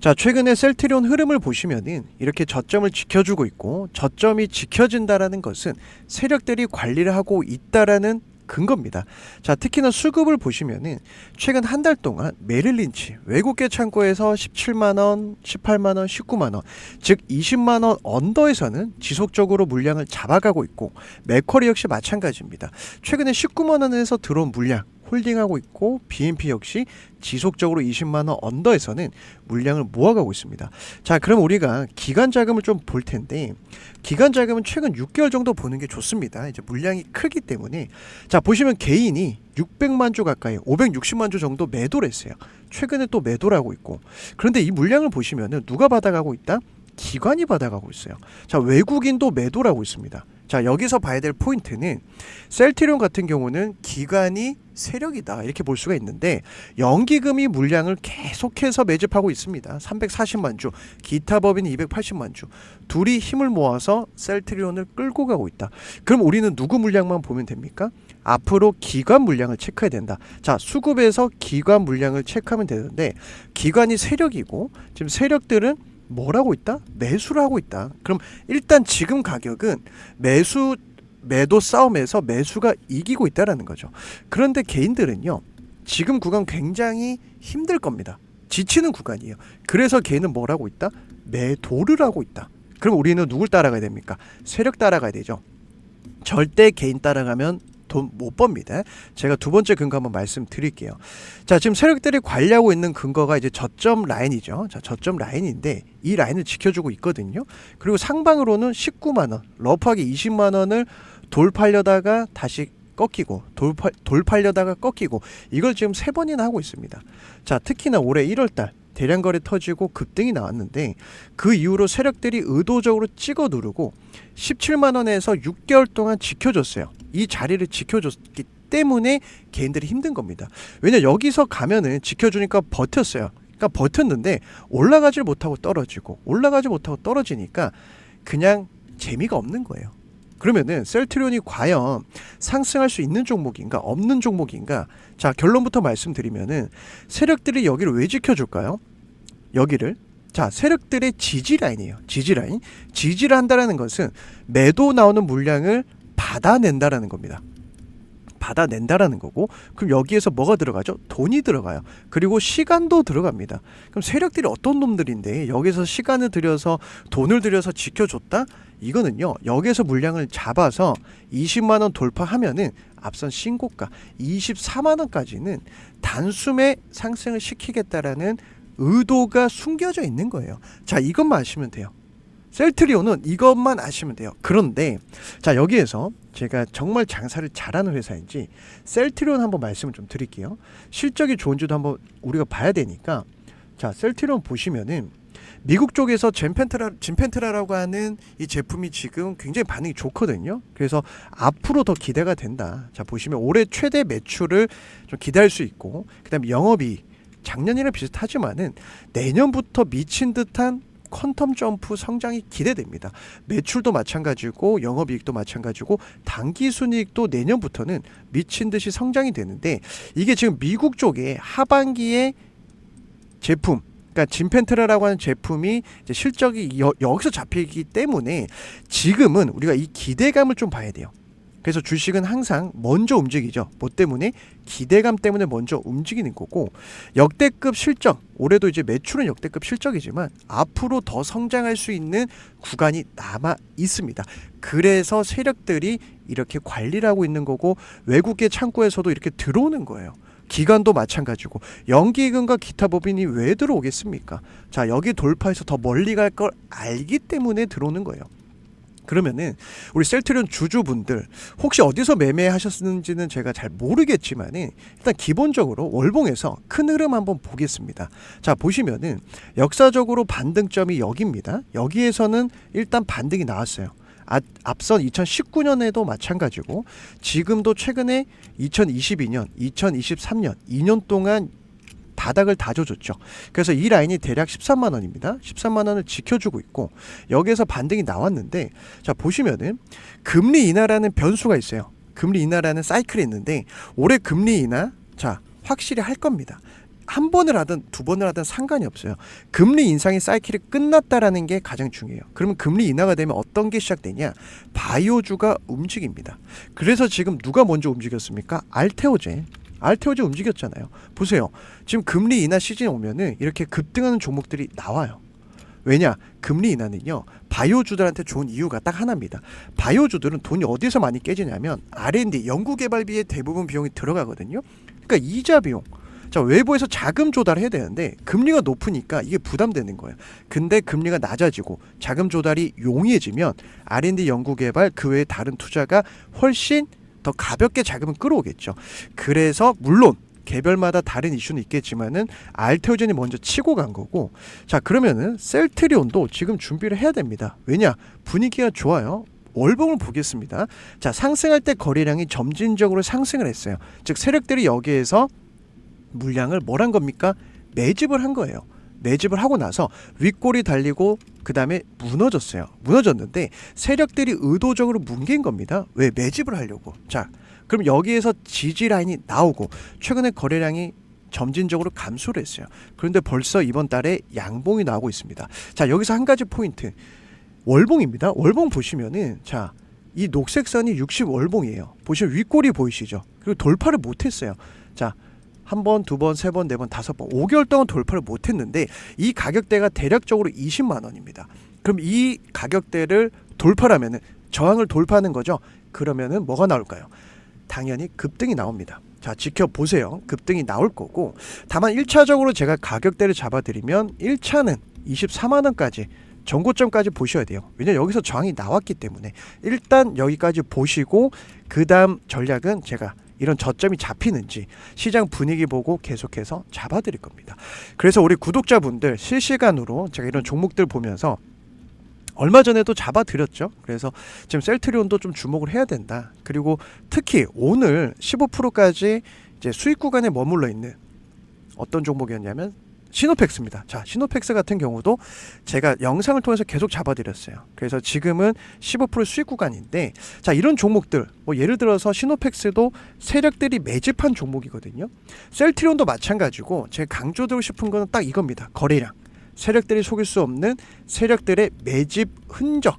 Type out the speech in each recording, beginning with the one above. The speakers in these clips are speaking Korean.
자, 최근에 셀트리온 흐름을 보시면은 이렇게 저점을 지켜주고 있고 저점이 지켜진다라는 것은 세력들이 관리를 하고 있다라는 근거입니다. 자, 특히나 수급을 보시면은 최근 한 달 동안 메릴 린치 외국계 창고에서 17만 원, 18만 원, 19만 원, 즉 20만 원 언더에서는 지속적으로 물량을 잡아가고 있고 맥쿼리 역시 마찬가지입니다. 최근에 19만 원에서 들어온 물량 홀딩하고 있고 BNP 역시 지속적으로 20만 원 언더에서는 물량을 모아가고 있습니다. 자, 그럼 우리가 기간 자금을 좀 볼 텐데 기간 자금은 최근 6개월 정도 보는 게 좋습니다. 이제 물량이 크기 때문에 자, 보시면 개인이 600만 주 가까이 560만 주 정도 매도를 했어요. 최근에 또 매도를 하고 있고. 그런데 이 물량을 보시면은 누가 받아가고 있다? 기관이 받아가고 있어요. 자, 외국인도 매도를 하고 있습니다. 자, 여기서 봐야 될 포인트는 셀트리온 같은 경우는 기관이 세력이다 이렇게 볼 수가 있는데 연기금이 물량을 계속해서 매집하고 있습니다. 340만 주, 기타 법인이 280만 주, 둘이 힘을 모아서 셀트리온을 끌고 가고 있다. 그럼 우리는 누구 물량만 보면 됩니까? 앞으로 기관 물량을 체크해야 된다. 자, 수급에서 기관 물량을 체크하면 되는데 기관이 세력이고 지금 세력들은 뭘 하고 있다? 매수를 하고 있다. 그럼 일단 지금 가격은 매수 매도 싸움에서 매수가 이기고 있다라는 거죠. 그런데 개인들은요. 지금 구간 굉장히 힘들 겁니다. 지치는 구간이에요. 그래서 개인은 뭘 하고 있다? 매도를 하고 있다. 그럼 우리는 누굴 따라가야 됩니까? 세력 따라가야 되죠. 절대 개인 따라가면 돈 못 법니다. 제가 두 번째 근거 한번 말씀드릴게요. 자, 지금 세력들이 관리하고 있는 근거가 이제 저점 라인이죠. 자, 저점 라인인데 이 라인을 지켜주고 있거든요. 그리고 상방으로는 19만 원, 러프하게 20만 원을 돌파려다가 다시 꺾이고 돌파, 돌파려다가 꺾이고 이걸 지금 세 번이나 하고 있습니다. 자, 특히나 올해 1월 달 대량 거래 터지고 급등이 나왔는데 그 이후로 세력들이 의도적으로 찍어 누르고 17만 원에서 6개월 동안 지켜줬어요. 이 자리를 지켜줬기 때문에 개인들이 힘든 겁니다. 왜냐 여기서 가면은 지켜주니까 버텼어요. 그러니까 버텼는데 올라가질 못하고 떨어지고 올라가지 못하고 떨어지니까 그냥 재미가 없는 거예요. 그러면은 셀트리온이 과연 상승할 수 있는 종목인가 없는 종목인가? 자 결론부터 말씀드리면은 세력들이 여기를 왜 지켜줄까요? 여기를 자 세력들의 지지 라인이에요. 지지 라인. 지지를 한다라는 것은 매도 나오는 물량을 받아낸다라는 겁니다. 받아낸다라는 거고 그럼 여기에서 뭐가 들어가죠? 돈이 들어가요. 그리고 시간도 들어갑니다. 그럼 세력들이 어떤 놈들인데 여기서 시간을 들여서 돈을 들여서 지켜줬다? 이거는요. 여기에서 물량을 잡아서 20만 원 돌파하면은 앞선 신고가 24만 원까지는 단숨에 상승을 시키겠다라는 의도가 숨겨져 있는 거예요. 자, 이것만 아시면 돼요. 셀트리온은 이것만 아시면 돼요. 그런데 자 여기에서 제가 정말 장사를 잘하는 회사인지 셀트리온 한번 말씀을 좀 드릴게요. 실적이 좋은지도 한번 우리가 봐야 되니까 자 셀트리온 보시면은 미국 쪽에서 젠펜트라 진펜트라라고 하는 이 제품이 지금 굉장히 반응이 좋거든요. 그래서 앞으로 더 기대가 된다. 자 보시면 올해 최대 매출을 좀 기대할 수 있고 그 다음에 영업이 작년이랑 비슷하지만은 내년부터 미친 듯한 퀀텀 점프 성장이 기대됩니다. 매출도 마찬가지고 영업이익도 마찬가지고 당기 순이익도 내년부터는 미친 듯이 성장이 되는데 이게 지금 미국 쪽에 하반기에 제품 그러니까 진펜트라라고 하는 제품이 실적이 여, 여기서 잡히기 때문에 지금은 우리가 이 기대감을 좀 봐야 돼요. 그래서 주식은 항상 먼저 움직이죠. 뭐 때문에 기대감 때문에 먼저 움직이는 거고 역대급 실적 올해도 이제 매출은 역대급 실적이지만 앞으로 더 성장할 수 있는 구간이 남아 있습니다. 그래서 세력들이 이렇게 관리를 하고 있는 거고 외국계 창구에서도 이렇게 들어오는 거예요. 기관도 마찬가지고 연기금과 기타 법인이 왜 들어오겠습니까? 자 여기 돌파해서 더 멀리 갈 걸 알기 때문에 들어오는 거예요. 그러면은 우리 셀트리온 주주분들 혹시 어디서 매매하셨는지는 제가 잘 모르겠지만은 일단 기본적으로 월봉에서 큰 흐름 한번 보겠습니다. 자 보시면은 역사적으로 반등점이 여기입니다. 여기에서는 일단 반등이 나왔어요. 아, 앞선 2019년에도 마찬가지고 지금도 최근에 2022년, 2023년 2년 동안 바닥을 다져줬죠. 그래서 이 라인이 대략 13만 원입니다. 13만 원을 지켜주고 있고 여기에서 반등이 나왔는데 자 보시면은 금리 인하라는 변수가 있어요. 금리 인하라는 사이클이 있는데 올해 금리 인하 자 확실히 할 겁니다. 한 번을 하든 두 번을 하든 상관이 없어요. 금리 인상의 사이클이 끝났다라는 게 가장 중요해요. 그러면 금리 인하가 되면 어떤 게 시작되냐? 바이오주가 움직입니다. 그래서 지금 누가 먼저 움직였습니까? 알테오제. 알테오제 움직였잖아요. 보세요. 지금 금리 인하 시즌 오면은 이렇게 급등하는 종목들이 나와요. 왜냐? 금리 인하는요. 바이오주들한테 좋은 이유가 딱 하나입니다. 바이오주들은 돈이 어디서 많이 깨지냐면 R&D 연구개발비에 대부분 비용이 들어가거든요. 그러니까 이자 비용. 자 외부에서 자금 조달해야 되는데 금리가 높으니까 이게 부담되는 거예요. 근데 금리가 낮아지고 자금 조달이 용이해지면 R&D 연구개발 그 외에 다른 투자가 훨씬 더 가볍게 자금을 끌어오겠죠. 그래서 물론 개별마다 다른 이슈는 있겠지만은 알테오젠이 먼저 치고 간 거고 자 그러면은 셀트리온도 지금 준비를 해야 됩니다. 왜냐 분위기가 좋아요. 월봉을 보겠습니다. 자 상승할 때 거래량이 점진적으로 상승을 했어요. 즉 세력들이 여기에서 물량을 뭘 한 겁니까? 매집을 한 거예요. 매집을 하고 나서 윗골이 달리고 그 다음에 무너졌어요. 무너졌는데 세력들이 의도적으로 뭉갠 겁니다. 왜 매집을 하려고? 자, 그럼 여기에서 지지 라인이 나오고 최근에 거래량이 점진적으로 감소를 했어요. 그런데 벌써 이번 달에 양봉이 나오고 있습니다. 자, 여기서 한 가지 포인트. 월봉입니다. 월봉 보시면은 자, 이 녹색 선이 60 월봉이에요. 보시면 윗골이 보이시죠? 그리고 돌파를 못 했어요. 자, 한 번, 두 번, 세 번, 네 번, 다섯 번, 5개월 동안 돌파를 못 했는데 이 가격대가 대략적으로 20만 원입니다. 그럼 이 가격대를 돌파하면은 저항을 돌파하는 거죠. 그러면은 뭐가 나올까요? 당연히 급등이 나옵니다. 자, 지켜보세요. 급등이 나올 거고 다만 1차적으로 제가 가격대를 잡아드리면 1차는 24만 원까지 전고점까지 보셔야 돼요. 왜냐면 여기서 저항이 나왔기 때문에 일단 여기까지 보시고 그 다음 전략은 제가 이런 저점이 잡히는지 시장 분위기 보고 계속해서 잡아드릴 겁니다. 그래서 우리 구독자분들 실시간으로 제가 이런 종목들 보면서 얼마 전에도 잡아드렸죠. 그래서 지금 셀트리온도 좀 주목을 해야 된다. 그리고 특히 오늘 15%까지 이제 수익 구간에 머물러 있는 어떤 종목이었냐면 시노펙스입니다. 자, 시노펙스 같은 경우도 제가 영상을 통해서 계속 잡아드렸어요. 그래서 지금은 15% 수익 구간인데, 자, 이런 종목들, 뭐 예를 들어서 시노펙스도 세력들이 매집한 종목이거든요. 셀트리온도 마찬가지고 제가 강조드리고 싶은 거는 딱 이겁니다. 거래량. 세력들이 속일 수 없는 세력들의 매집 흔적.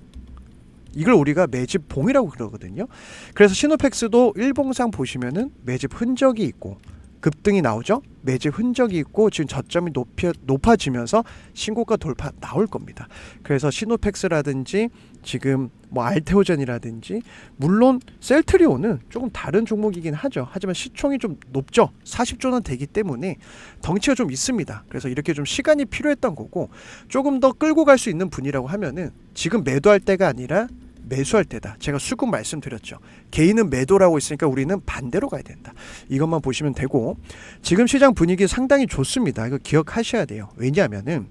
이걸 우리가 매집 봉이라고 그러거든요. 그래서 시노펙스도 일봉상 보시면은 매집 흔적이 있고 급등이 나오죠. 매집 흔적이 있고 지금 저점이 높여, 높아지면서 신고가 돌파 나올 겁니다. 그래서 시노펙스라든지 지금 뭐 알테오젠이라든지 물론 셀트리온은 조금 다른 종목이긴 하죠. 하지만 시총이 좀 높죠. 40조는 되기 때문에 덩치가 좀 있습니다. 그래서 이렇게 좀 시간이 필요했던 거고 조금 더 끌고 갈 수 있는 분이라고 하면은 지금 매도할 때가 아니라 매수할 때다. 제가 수급 말씀드렸죠. 개인은 매도라고 있으니까 우리는 반대로 가야 된다. 이것만 보시면 되고 지금 시장 분위기 상당히 좋습니다. 이거 기억하셔야 돼요. 왜냐하면은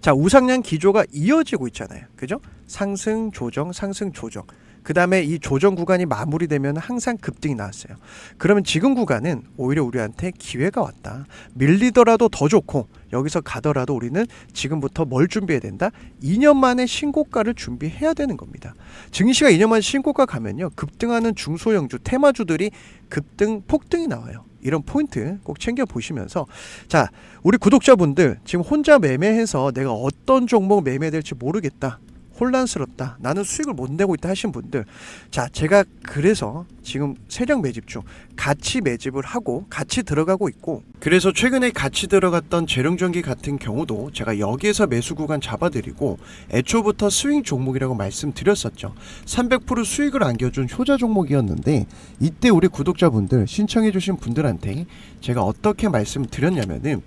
자 우상향 기조가 이어지고 있잖아요. 그죠? 상승 조정 상승 조정. 그 다음에 이 조정 구간이 마무리되면 항상 급등이 나왔어요. 그러면 지금 구간은 오히려 우리한테 기회가 왔다. 밀리더라도 더 좋고 여기서 가더라도 우리는 지금부터 뭘 준비해야 된다? 2년 만에 신고가를 준비해야 되는 겁니다. 증시가 2년 만에 신고가 가면요. 급등하는 중소형주, 테마주들이 급등, 폭등이 나와요. 이런 포인트 꼭 챙겨 보시면서 자 우리 구독자분들 지금 혼자 매매해서 내가 어떤 종목 매매될지 모르겠다 혼란스럽다 나는 수익을 못 내고 있다 하신 분들 자 제가 그래서 지금 세력 매집 중 같이 매집을 하고 같이 들어가고 있고 그래서 최근에 같이 들어갔던 재룡전기 같은 경우도 제가 여기에서 매수 구간 잡아드리고 애초부터 스윙 종목이라고 말씀드렸었죠 300% 수익을 안겨준 효자 종목이었는데 이때 우리 구독자분들 신청해주신 분들한테 제가 어떻게 말씀드렸냐면은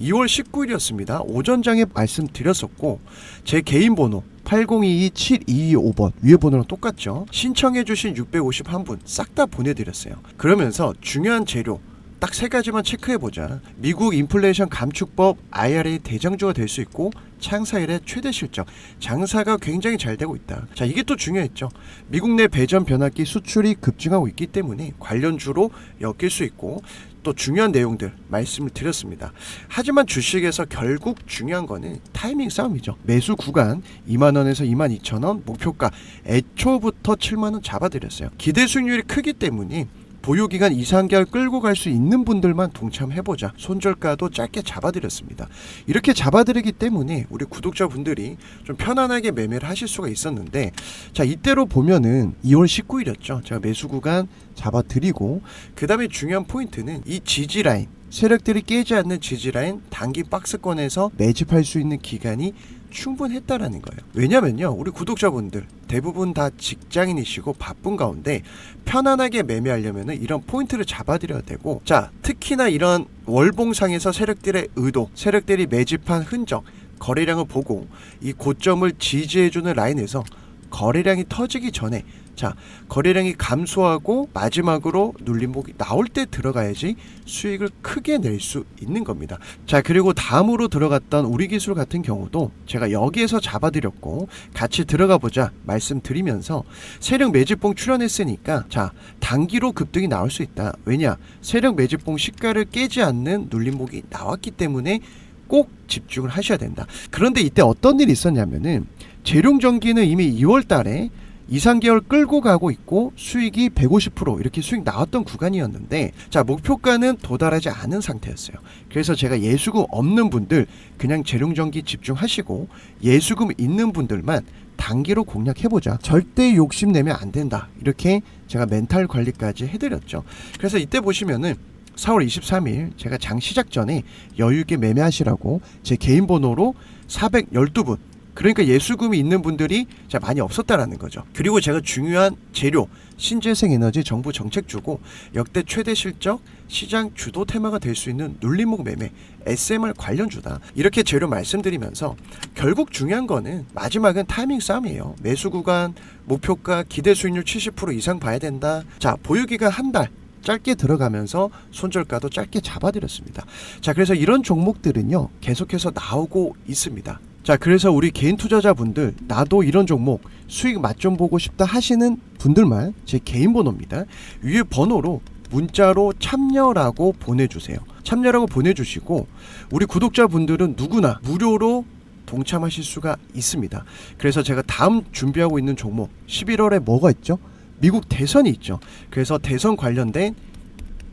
2월 19일이었습니다. 오전장에 말씀드렸었고 제 개인 번호 8022-7225번 위에 번호랑 똑같죠. 신청해주신 651분 싹 다 보내드렸어요. 그러면서 중요한 재료 딱 세 가지만 체크해보자. 미국 인플레이션 감축법 IRA 대장주가 될 수 있고 창사 일의 최대 실적, 장사가 굉장히 잘 되고 있다. 자, 이게 또 중요했죠. 미국 내 배전 변압기 수출이 급증하고 있기 때문에 관련주로 엮일 수 있고 또 중요한 내용들 말씀을 드렸습니다. 하지만 주식에서 결국 중요한 거는 타이밍 싸움이죠. 매수 구간 2만 원에서 2만 2천 원 목표가 애초부터 7만 원 잡아드렸어요. 기대 수익률이 크기 때문에 보유기간 2, 3개월 끌고 갈 수 있는 분들만 동참해보자. 손절가도 짧게 잡아드렸습니다. 이렇게 잡아드리기 때문에 우리 구독자분들이 좀 편안하게 매매를 하실 수가 있었는데 자 이때로 보면은 2월 19일이었죠. 제가 매수 구간 잡아드리고 그 다음에 중요한 포인트는 이 지지 라인 세력들이 깨지 않는 지지 라인 단기 박스권에서 매집할 수 있는 기간이 충분했다라는 거예요. 왜냐면요, 우리 구독자분들 대부분 다 직장인이시고 바쁜 가운데 편안하게 매매하려면은 이런 포인트를 잡아드려야 되고, 자 특히나 이런 월봉상에서 세력들의 의도, 세력들이 매집한 흔적, 거래량을 보고 이 고점을 지지해주는 라인에서 거래량이 터지기 전에 자 거래량이 감소하고 마지막으로 눌림목이 나올 때 들어가야지 수익을 크게 낼 수 있는 겁니다. 자 그리고 다음으로 들어갔던 우리 기술 같은 경우도 제가 여기에서 잡아드렸고 같이 들어가 보자 말씀드리면서 세력 매집봉 출연했으니까 자 단기로 급등이 나올 수 있다. 왜냐 세력 매집봉 시가를 깨지 않는 눌림목이 나왔기 때문에 꼭 집중을 하셔야 된다. 그런데 이때 어떤 일이 있었냐면은 재룡전기는 이미 2월 달에 2, 3개월 끌고 가고 있고 수익이 150% 이렇게 수익 나왔던 구간이었는데 자 목표가는 도달하지 않은 상태였어요. 그래서 제가 예수금 없는 분들 그냥 재룡전기 집중하시고 예수금 있는 분들만 단기로 공략해보자. 절대 욕심내면 안 된다. 이렇게 제가 멘탈 관리까지 해드렸죠. 그래서 이때 보시면은 4월 23일 제가 장 시작 전에 여유 있게 매매하시라고 제 개인 번호로 412분 그러니까 예수금이 있는 분들이 자 많이 없었다라는 거죠. 그리고 제가 중요한 재료 신재생 에너지 정부 정책 주고 역대 최대 실적 시장 주도 테마가 될 수 있는 눌림목 매매 SMR 관련 주다 이렇게 재료 말씀드리면서 결국 중요한 거는 마지막은 타이밍 싸움이에요. 매수 구간 목표가 기대 수익률 70% 이상 봐야 된다. 자 보유 기간 한 달. 짧게 들어가면서 손절가도 짧게 잡아드렸습니다. 자, 그래서 이런 종목들은요, 계속해서 나오고 있습니다. 자, 그래서 우리 개인 투자자분들, 나도 이런 종목 수익 맛 좀 보고 싶다 하시는 분들만 제 개인 번호입니다. 위에 번호로 문자로 참여라고 보내주세요. 참여라고 보내주시고, 우리 구독자분들은 누구나 무료로 동참하실 수가 있습니다. 그래서 제가 다음 준비하고 있는 종목 11월에 뭐가 있죠? 미국 대선이 있죠. 그래서 대선 관련된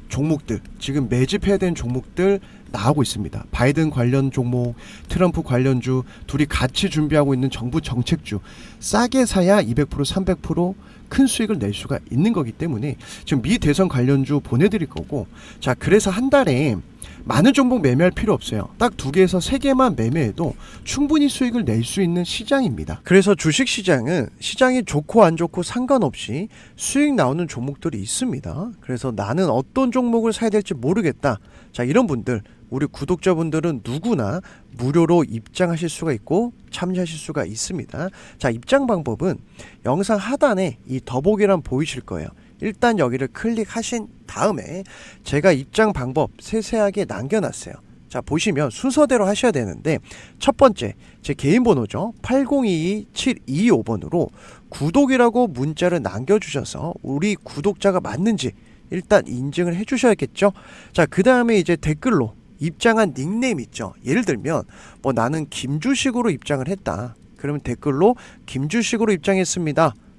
종목들 지금 매집해야 되는 종목들 나오고 있습니다. 바이든 관련 종목, 트럼프 관련주 둘이 같이 준비하고 있는 정부 정책주 싸게 사야 200% 300%큰 수익을 낼 수가 있는 거기 때문에 지금 미 대선 관련주 보내드릴 거고 자 그래서 한 달에 많은 종목 매매할 필요 없어요. 딱 두 개에서 세 개만 매매해도 충분히 수익을 낼 수 있는 시장입니다. 그래서 주식 시장은 시장이 좋고 안 좋고 상관없이 수익 나오는 종목들이 있습니다. 그래서 나는 어떤 종목을 사야 될지 모르겠다. 자, 이런 분들 우리 구독자분들은 누구나 무료로 입장하실 수가 있고 참여하실 수가 있습니다. 자, 입장 방법은 영상 하단에 이 더보기란 보이실 거예요. 일단 여기를 클릭하신 다음에 제가 입장 방법 세세하게 남겨놨어요. 자 보시면 순서대로 하셔야 되는데 첫 번째 제 개인 번호죠. 8022-725번으로 구독이라고 문자를 남겨주셔서 우리 구독자가 맞는지 일단 인증을 해주셔야겠죠? 자 그 다음에 이제 댓글로 입장한 닉네임 있죠? 예를 들면 뭐 나는 김주식으로 입장을 했다. 그러면 댓글로 김주식으로 입장했습니다